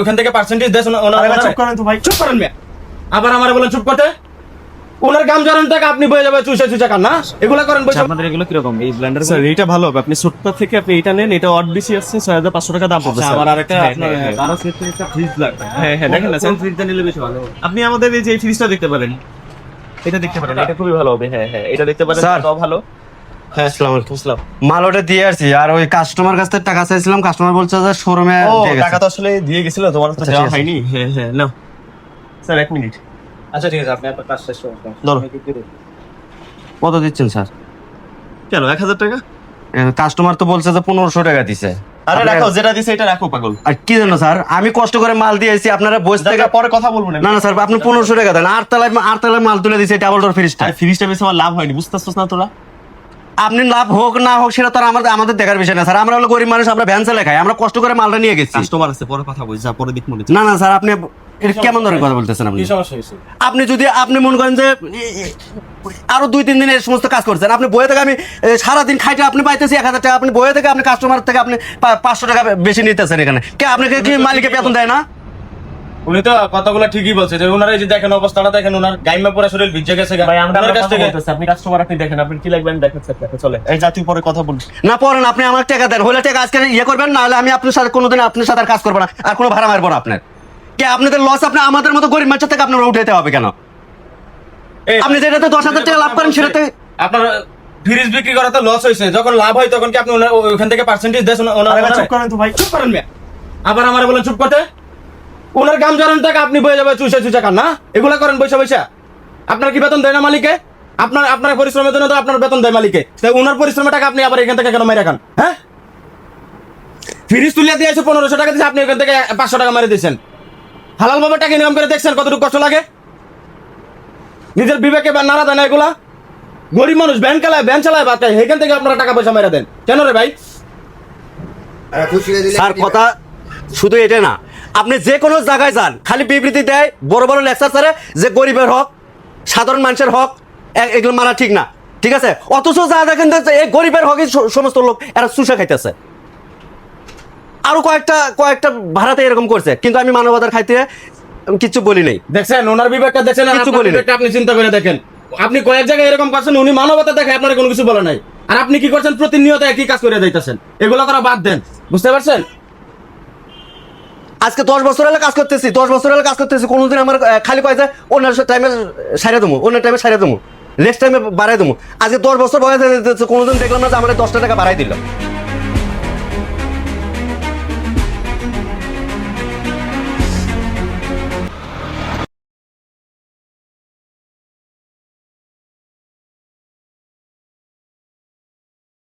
ওখান থেকে পার্সেন্টেজ ওনার আরে ওনার- চুপ করেন তো ভাই। চুপ করেন মিয়া। আবার আমার বলেন চুপ করতে। ওনার গাম জানান টাকা আপনি বয়ে যাবে চুষে চুষে খান না? এগুলা করেন বসে আপনাদের এগুলো কীরকম? এই ব্লেন্ডার স্যার এইটা ভালো হবে। আপনি ছোট্টা থেকে আপনি এটা নেন এটা অড বেশি আসছে ছয় হাজার পাঁচশো টাকা দাম পড়বে আচ্ছা, আমার আরেকটা হ্যাঁ, আপনার হ্যাঁ, হ্যাঁ। একটা ফ্রিজ লাগবে হ্যাঁ হ্যাঁ দেখেন না স্যার ফ্রিজটা নিলে বেশি ভালো আপনি আমাদের এই যে ফ্রিজটা দেখতে পারেন। এটা দেখতে পারেন এটা খুবই ভালো হবে হ্যাঁ হ্যাঁ এটা দেখতে পারেন স্যার। ভালো। হ্যাঁ আসসালামু আলাইকুম। মাল ওটা দিয়ে আসছি আর ওই কাস্টমার কাছ থেকে টাকা চাইছিলাম কাস্টমার বলছে যে শোরুমে টাকা তো আসলে দিয়ে গেছিল তোমার তো আচ্ছা, দেওয়া হয়নি। হ্যাঁ হ্যাঁ নাও। স্যার এক মিনিট। আচ্ছা ঠিক আছে আপনি আপনার কাজ শেষ করুন। ধরো। কত দিচ্ছেন স্যার? কেন এক হাজার টাকা? কাস্টমার তো বলছে যে পনেরোশো টাকা দিছে। আরে রাখো যেটা দিছে এটা রাখো পাগল। আর কি জানো স্যার? আমি কষ্ট করে মাল দিয়েছি আপনারা বসে থেকে পরে কথা বলব না। না স্যার আপনি পনেরোশো টাকা দেন। আর তালায় আর তালায় মাল তুলে দিছে ডাবল ডোর ফ্রিজটা। ফ্রিজটা বেশি আমার লাভ হয়নি বুঝতে বুঝতেছস না তোরা? আপনি লাভ হোক না হোক সেটা তো আমাদের আমাদের দেখার বিষয় না। স্যার আমরা হলো গরিব মানুষ আমরা ভ্যান চালাই খাই। আমরা কষ্ট করে মালটা নিয়ে গেছি। কাস্টমার আছে পরে কথা বলছি পরে দিক মনে না না স্যার আপনি এটা কেমন ধরনের কথা বলতেছেন আপনি? কি সমস্যা হয়েছে? আপনি যদি আপনি মনে করেন যে আরও দুই তিন দিন এই সমস্ত কাজ করছেন। আপনি বইয়ে থেকে আমি সারাদিন খাইতে আপনি পাইতেছি এক হাজার টাকা। আপনি বইয়ে থেকে আপনি কাস্টমার থেকে আপনি পাঁচশো টাকা বেশি নিতেছেন এখানে। কে আপনাকে কি মালিকে বেতন দেয় না? উনি তো কথাগুলো ঠিকই বলছে যে ওনার এই যে দেখেন অবস্থাটা দেখেন ওনার গাইমা পরে শরীর ভিজে গেছে গা। ভাই আমরা ওনার কাছ থেকে আপনি কাস্টমার আপনি দেখেন আপনি কি লাগবে আমি দেখেন স্যার চলে এই পরে কথা বলিস না পড়েন আপনি আমার টাকা দেন হলে টাকা আজকে ইয়ে করবেন না হলে আমি আপনার সাথে কোনোদিন আপনার সাথে আর কাজ করব না আর কোনো ভাড়া মারবো না আপনার। কে আপনাদের লস আপনি আমাদের মতো গরিব মানুষের থেকে আপনার উঠাইতে হবে কেন? এই, আপনি যেটাতে দশ হাজার টাকা লাভ করেন সেটাতে আপনার ফ্রিজ বিক্রি করা তো লস হয়েছে যখন লাভ হয় তখন কি আপনি ওখান থেকে পার্সেন্টেজ দেন ওনার- চুপ করেন তো ভাই। চুপ করেন আবার আমার বলেন চুপ করতে? ওনার গাম জানান টাকা আপনি বয়ে যাবে চুষে চুষে খান না? এগুলা করেন পয়সা পয়সা আপনার কি বেতন দেয় না মালিকে? আপনার আপনার পরিশ্রমের জন্য তো আপনার বেতন দেয় মালিকে। তাই ওনার পরিশ্রমের টাকা আপনি আবার এখান থেকে কেন মেরে খান হ্যাঁ? ফ্রিজ তুলিয়া দিয়েছে পনেরোশো টাকা দিয়েছে আপনি এখান থেকে পাঁচশো টাকা মেরে দিয়েছেন। হালাল ভাবে টাকা ইনকাম করে দেখছেন কতটুকু কষ্ট লাগে? নিজের বিবেকে বা নাড়া দেয় না এগুলা। গরিব মানুষ ব্যান চালায় ব্যান চালায় বাচ্চা এখান থেকে আপনারা টাকা পয়সা মেরে দেন। কেন রে ভাই? স্যার কথা শুধু এটা না আপনি যে কোনো জায়গায় যান খালি বিবৃতি দেয় বড় বড় লেকচার স্যারে যে গরিবের হক সাধারণ মানুষের হক এগুলো মানা ঠিক না। ঠিক আছে? অথচ যা দেখেন যে এই গরিবের হকই সমস্ত লোক এরা চুষা খাইতেছে। আরও কয়েকটা কয়েকটা ভাড়াতে এরকম করছে। কিন্তু আমি মানবতার খাইতে কিছু বলি নাই। দেখছেন ওনার বিবেকটা দেখছেন বলিনি। বিবেকটা আপনি চিন্তা করে দেখেন। আপনি কয়েক জায়গায় এরকম করছেন উনি মানবতা দেখে আপনার কোনো কিছু বলে নাই। আর আপনি কি করছেন? প্রতিনিয়ত একই কাজ করে যাইতেছেন। এগুলো করা বাদ দেন। বুঝতে পারছেন? আজকে দশ বছর হলে কাজ করতেছি, দশ বছর হলে কাজ করতেছি, কোনোদিন আমার খালি খালি যায় অন্য টাইমে সারিয়ে দেবো অন্য টাইমে সারিয়ে দেবো নেক্সট টাইমে বাড়াই দেবো। আজকে দশ বছর বয়স কোনোদিন দেখলাম না যে আমার দশটা টাকা বাড়াই দিল।